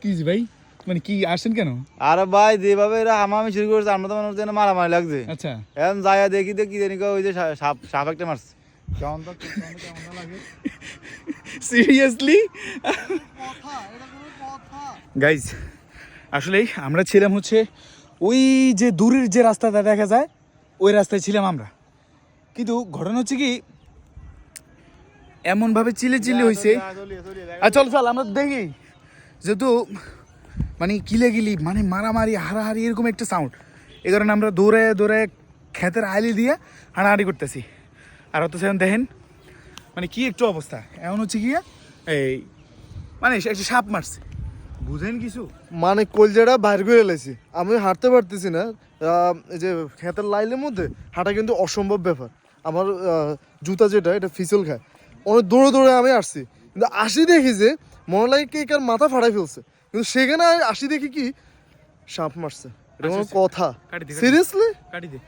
কি ভাই? মানে কি আসেন কেন? আরে ভাই যেভাবে এরা হামামি শুরু করেছে আমরা তো মনে হচ্ছে না মারামারি লাগছে। আচ্ছা। এখন যাইয়া দেখি দেখি জানি ওই যে সাপ সাপ একটা মারছে। কেমন তো কেমন লাগে। সিরিয়াসলি গাইজ আসলে আমরা ছিলাম হচ্ছে ওই যে দূরের যে রাস্তাটা দেখা যায় ওই রাস্তায় ছিলাম আমরা। কিন্তু ঘটনা হচ্ছে কি এমনভাবে চিলে চিলে হয়েছে আর চল চল আমরা দেখি। যেহেতু মানে কিলে গিলি মানে মারামারি হারাহারি এরকম একটা সাউন্ড এই কারণে আমরা দৌড়ে দৌড়ে ক্ষেতের আইলি দিয়ে হাঁটাহাঁটি করতেছি। আর অত সেখানে দেখেন মানে কি একটু অবস্থা। এমন হচ্ছে গিয়া এই মানে একটা সাপ মারছে। বুঝেন কিছু? মানে কলজাটা বাইর করে লাইছি। আমি হাঁটতে পারতেছি না। এই যে খেতের লাইলের মধ্যে হাঁটা কিন্তু অসম্ভব ব্যাপার। আমার জুতা যেটা এটা ফিসল খায়। অনেক দৌড়ে দৌড়ে আমি আসছি। কিন্তু আসি দেখি যে মনে লাগে কে কার মাথা ফাড়াই ফেলছে। কিন্তু সেখানে আসি দেখি কি সাপ মারছে। এটা কোনো আচ্ছা, আচ্ছা। কথা। সিরিয়াসলি কাটি দে।